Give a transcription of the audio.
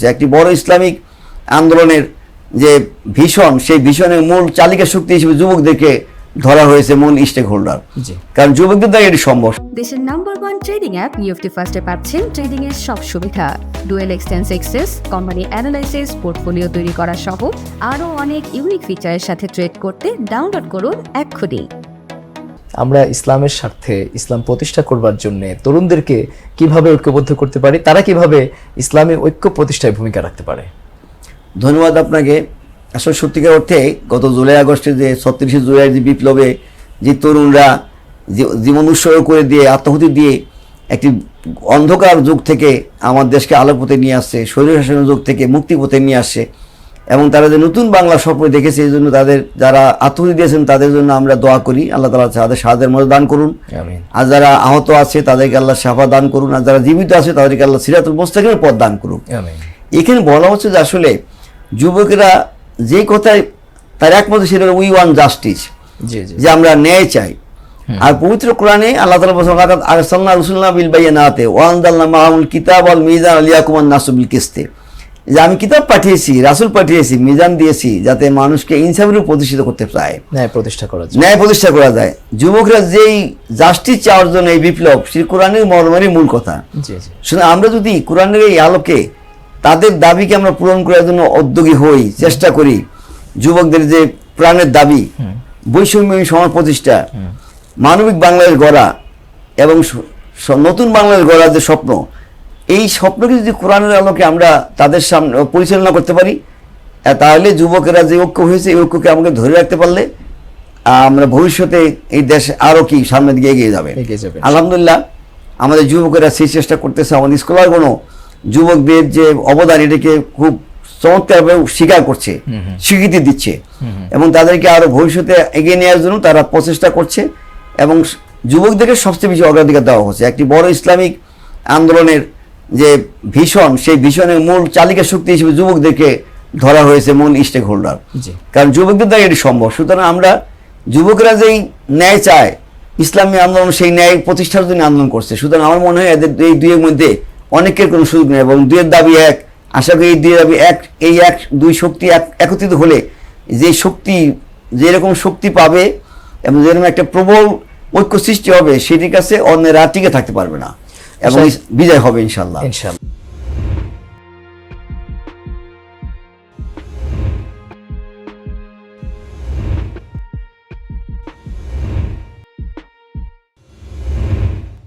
যে একটি বড় ইসলামিক আন্দোলনের যে ভীষণ সেই ভীষণের মূল চালিকা শক্তি হিসেবে যুবকদেরকে ধরা হয়েছে মূল স্টেক হোল্ডার। কারণ যুবকদের দ্বারা এটি সম্ভব। দেশের নাম্বার ওয়ান ট্রেডিং অ্যাপ নিউফটি ফার্স্টে পাচ্ছেন ট্রেডিং এর সব সুবিধা। ডুয়েল এক্সটেন্স এক্সেস কোম্পানি অ্যানালাইসিস পোর্টফোলিও তৈরি করা সহ আরও অনেক ইউনিক ফিচারের সাথে ট্রেড করতে ডাউনলোড করুন এক্ষুনি। আমরা ইসলামের স্বার্থে ইসলাম প্রতিষ্ঠা করবার জন্য তরুণদেরকে কীভাবে ঐক্যবদ্ধ করতে পারি, তারা কীভাবে ইসলামী ঐক্য প্রতিষ্ঠায় ভূমিকা রাখতে পারে? ধন্যবাদ আপনাকে। আসলে সত্যিকার অর্থে গত জুলাই আগস্টে যে ছত্রিশে জুলাই যে বিপ্লবে যে তরুণরা জীবন উৎসর্গ করে দিয়ে আত্মহতি দিয়ে একটি অন্ধকার যুগ থেকে আমার দেশকে আলোর পথে নিয়ে আসছে শরীর শাসনের যুগ থেকে মুক্তি পথে নিয়ে আসছে এবং তারা যে নতুন বাংলা স্বপ্ন দেখেছে এই জন্য তাদের যারা আত্মহতি দিয়েছেন তাদের জন্য আমরা দোয়া করি। আল্লাহ তালা তাদের সাহায্যের মধ্যে দান করুন। আর যারা আহত আছে তাদেরকে আল্লাহ সাফা দান করুন। আর যারা জীবিত আছে তাদেরকে আল্লাহ সিরাতুল মোস্তাকিমের পথ দান করুন এখানে বলা হচ্ছে যে আসলে যুবকেরা যে কথায় তার একমাত্র সেটা উই ওয়ান জাস্টিস যে আমরা ন্যায় চাই। আর পবিত্র কোরআনে আল্লাহ তালা বলছেন আরসাল্লাহ রসুল্লাহ বিল বাইয়া নাতে ওয়ান্দাল্লাহ মাহমুল কিতাব আল মিজান আলিয়া কুমার নাসুবিল কিস্তে। যে আমি কিতাব পাঠিয়েছি রাসুল পাঠিয়েছি মিজান দিয়েছি যাতে মানুষকে ইনসাফের প্রতিষ্ঠিত করতে চায়। ন্যায় প্রতিষ্ঠা করা যায় ন্যায় প্রতিষ্ঠা করা যায়। যুবকরা যেই জাস্টিস চাওয়ার জন্য এই বিপ্লব সেই কোরআনের মর্মেরই মূল কথা। শুনে আমরা যদি কোরআনের এই আলোকে তাদের দাবিকে আমরা পূরণ করার জন্য উদ্যোগী হই চেষ্টা করি যুবকদের যে প্রাণের দাবি বৈষম্য সমাজ প্রতিষ্ঠা মানবিক বাংলাদেশ গড়া এবং নতুন বাংলাদেশ গড়ার যে স্বপ্ন এই স্বপ্নকে যদি কোরআনের আলোকে আমরা তাদের সামনে পরিচালনা করতে পারি তাহলে যুবকেরা যে ঐক্য হয়েছে এই ঐক্যকে আমাকে ধরে রাখতে পারলে আমরা ভবিষ্যতে এই দেশ আরও কি সামনের দিকে এগিয়ে যাবে। এগিয়ে যাবে। আলহামদুলিল্লাহ আমাদের যুবকেরা সেই চেষ্টা করতেছে আমাদের স্কলারগণও যুবকদের যে অবদান এটাকে খুব চমৎকারভাবে স্বীকার করছে স্বীকৃতি দিচ্ছে। এবং তাদেরকে আরও ভবিষ্যতে এগিয়ে নেওয়ার জন্য তারা প্রচেষ্টা করছে এবং যুবকদেরকে সবচেয়ে বেশি অগ্রাধিকার দেওয়া হচ্ছে। একটি বড় ইসলামিক আন্দোলনের যে ভীষণ সেই ভীষণের মূল চালিকা শক্তি হিসেবে যুবকদেরকে ধরা হয়েছে মূল স্টেক হোল্ডার কারণ যুবকদের দ্বারা এটি সম্ভব। সুতরাং আমরা যুবকরা যেই ন্যায় চায় ইসলামী আন্দোলন সেই ন্যায় প্রতিষ্ঠার জন্য আন্দোলন করছে। সুতরাং আমার মনে হয় এদের এই দুইয়ের মধ্যে অনেকের কোনো সুযোগ নেই এবং দুইয়ের দাবি এক। আশা করি এই দুইয়ের দাবি এক। এই এক দুই শক্তি এক একত্রিত হলে যে শক্তি যেরকম শক্তি পাবে এবং যেরকম একটা প্রবল ঐক্য সৃষ্টি হবে সেটির কাছে অন্যেরা টিকে থাকতে পারবে না। এবং বিজয় হবে ইনশাল্লাহ ইনশাআল্লাহ।